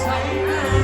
ใช้น